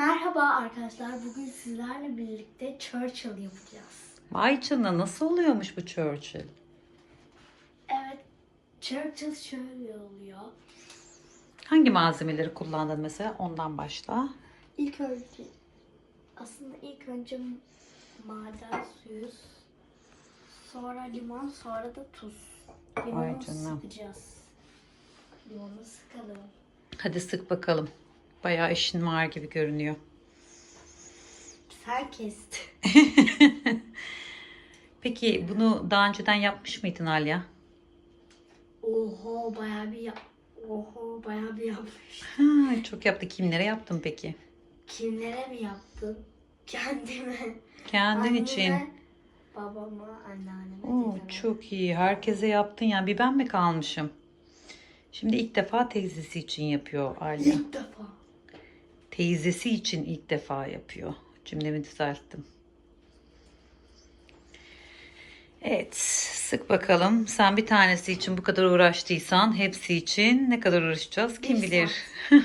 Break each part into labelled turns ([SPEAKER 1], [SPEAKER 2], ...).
[SPEAKER 1] Merhaba arkadaşlar. Bugün sizlerle birlikte Churchill yapacağız.
[SPEAKER 2] Vay canına nasıl oluyormuş bu Churchill?
[SPEAKER 1] Evet, Churchill şöyle oluyor.
[SPEAKER 2] Hangi malzemeleri kullandın mesela? Ondan başla.
[SPEAKER 1] İlk önce aslında ilk önce maden suyu, sonra limon, sonra da tuz. Limonu
[SPEAKER 2] Vay canına.
[SPEAKER 1] sıkacağız. Limonu sıkalım.
[SPEAKER 2] Hadi sık bakalım. Bayağı işin var gibi görünüyor.
[SPEAKER 1] Kestin.
[SPEAKER 2] Peki bunu daha önceden yapmış mıydın Alya?
[SPEAKER 1] Oho bayağı bir yap. Oho bayağı bir yapmış.
[SPEAKER 2] Ha, çok yaptı. Kimlere yaptın peki?
[SPEAKER 1] Kimlere mi yaptın? Kendime.
[SPEAKER 2] Kendin
[SPEAKER 1] Anneme,
[SPEAKER 2] için.
[SPEAKER 1] Babama, anneanneme,
[SPEAKER 2] Oo,
[SPEAKER 1] dedeme.
[SPEAKER 2] çok iyi. Herkese yaptın ya. Bir ben mi kalmışım? Şimdi ilk defa teyzesi için yapıyor Alya.
[SPEAKER 1] İlk defa.
[SPEAKER 2] Teyzesi için ilk defa yapıyor. Cümlemi düzelttim. Evet, sık bakalım. Sen bir tanesi için bu kadar uğraştıysan hepsi için ne kadar uğraşacağız kim bilir.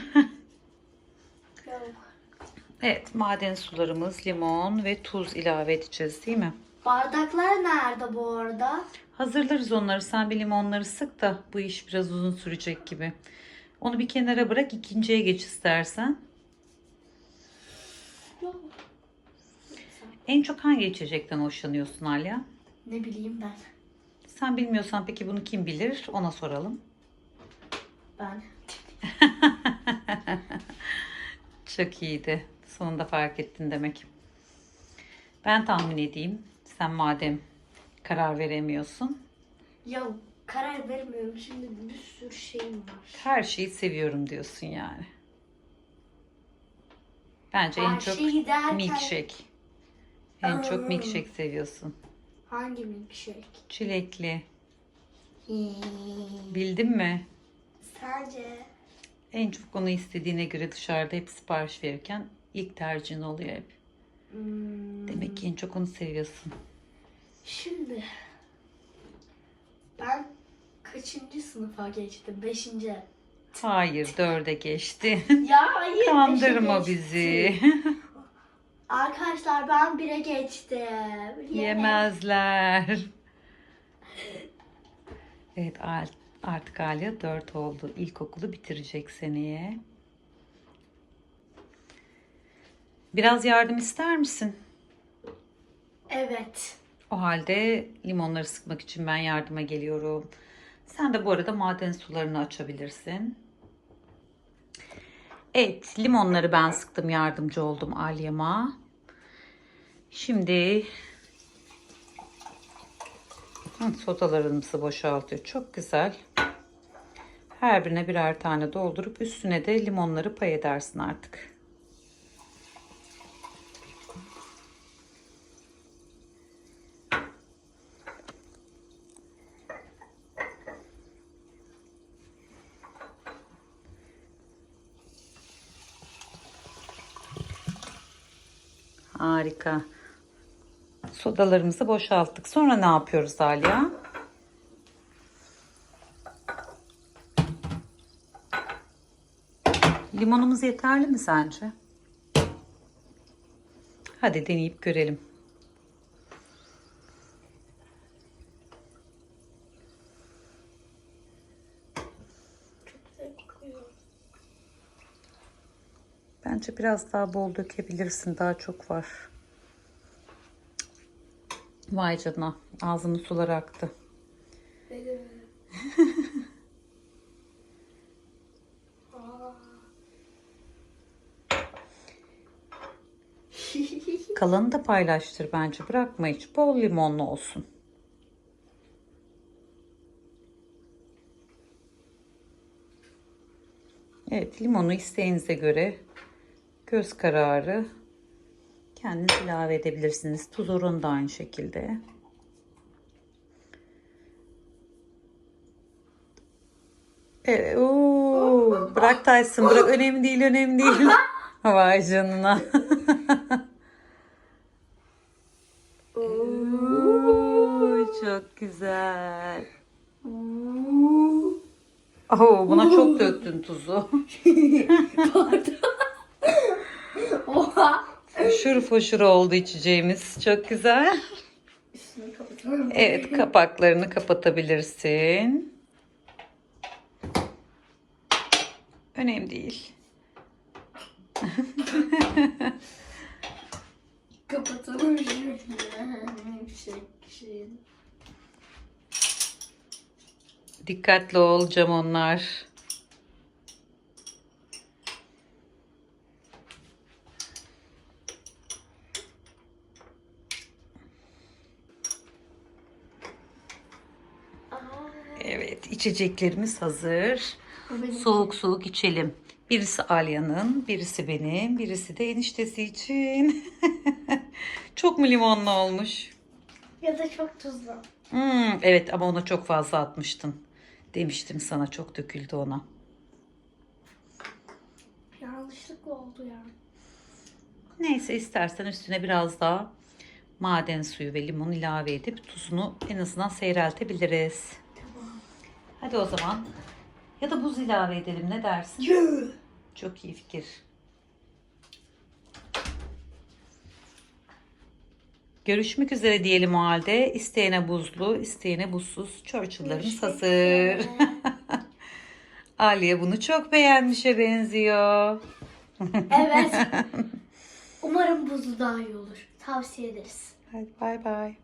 [SPEAKER 2] Evet, maden sularımız, limon ve tuz ilave edeceğiz değil mi?
[SPEAKER 1] Bardaklar nerede bu arada?
[SPEAKER 2] Hazırlarız onları. Sen bir limonları sık da bu iş biraz uzun sürecek gibi. Onu bir kenara bırak, ikinciye geç istersen. En çok hangi içecekten hoşlanıyorsun Alya?
[SPEAKER 1] Ne bileyim ben.
[SPEAKER 2] Sen bilmiyorsan peki bunu kim bilir? Ona soralım.
[SPEAKER 1] Ben.
[SPEAKER 2] Çok iyiydi. Sonunda fark ettin demek. Ben tahmin edeyim. Sen madem karar veremiyorsun.
[SPEAKER 1] Ya karar vermiyorum şimdi bir sürü şeyim var.
[SPEAKER 2] Her şeyi seviyorum diyorsun yani. Bence en çok
[SPEAKER 1] şeyi derken-
[SPEAKER 2] milkshake. En çok milkshake seviyorsun.
[SPEAKER 1] Hangi milkshake?
[SPEAKER 2] Çilekli.
[SPEAKER 1] Hmm.
[SPEAKER 2] Bildin mi?
[SPEAKER 1] Sence?
[SPEAKER 2] En çok onu istediğine göre dışarıda hep sipariş verirken ilk tercihin oluyor hep.
[SPEAKER 1] Hmm.
[SPEAKER 2] Demek ki en çok onu seviyorsun.
[SPEAKER 1] Şimdi ben kaçıncı sınıfa geçtim? Beşinci.
[SPEAKER 2] Hayır dörde geçti.
[SPEAKER 1] Ya hayır.
[SPEAKER 2] Kandırma
[SPEAKER 1] beşe
[SPEAKER 2] bizi.
[SPEAKER 1] geçtim. Arkadaşlar ben bire geçtim.
[SPEAKER 2] Yemezler. Evet Al- artık Alya 4 oldu. İlkokulu bitirecek seneye. Biraz yardım ister misin?
[SPEAKER 1] Evet.
[SPEAKER 2] O halde limonları sıkmak için ben yardıma geliyorum. Sen de bu arada maden sularını açabilirsin. Evet, limonları ben sıktım, yardımcı oldum Alya'ma. Şimdi Hı, sodalarımızı boşaltıyor. Çok güzel. Her birine birer tane doldurup üstüne de limonları pay edersin artık. Harika. Sodalarımızı boşalttık. Sonra ne yapıyoruz Aliya? Limonumuz yeterli mi sence? Hadi deneyip görelim. Bence biraz daha bol dökebilirsin. Daha çok var. Vay canına. Ağzımın suları aktı.
[SPEAKER 1] Benim.
[SPEAKER 2] Kalanı da paylaştır bence. Bırakma hiç. Bol limonlu olsun. Evet limonu isteğinize göre göz kararı kendiniz ilave edebilirsiniz. Tuz oranı da aynı şekilde. Evet, oo, bırak Tyson bırak önemli değil önemli değil. Vay canına. Oo, çok güzel. Oo, buna çok döktün tuzu. Foşur foşur oldu içeceğimiz. Çok güzel.
[SPEAKER 1] Üstünü kapatalım.
[SPEAKER 2] Evet kapaklarını kapatabilirsin. Önemli değil.
[SPEAKER 1] Kapatalım şimdi. Şey, şey.
[SPEAKER 2] Dikkatli ol cam onlar. Evet içeceklerimiz hazır. Soğuk soğuk içelim. Birisi Alya'nın, birisi benim, birisi de eniştesi için. çok mu limonlu olmuş?
[SPEAKER 1] Ya da çok tuzlu.
[SPEAKER 2] Hmm, evet ama ona çok fazla atmıştın. Demiştim sana çok döküldü ona.
[SPEAKER 1] Yanlışlıkla oldu ya.
[SPEAKER 2] Neyse istersen üstüne biraz daha maden suyu ve limon ilave edip tuzunu en azından seyreltebiliriz. Hadi o zaman. Ya da buz ilave edelim ne dersin?
[SPEAKER 1] Yuh.
[SPEAKER 2] Çok iyi fikir. Görüşmek üzere diyelim o halde. İsteyene buzlu, isteyene buzsuz. Churchill'larımız hazır. Aliye bunu çok beğenmişe benziyor.
[SPEAKER 1] evet. Umarım buzu daha iyi olur. Tavsiye ederiz.
[SPEAKER 2] Hadi bay bay.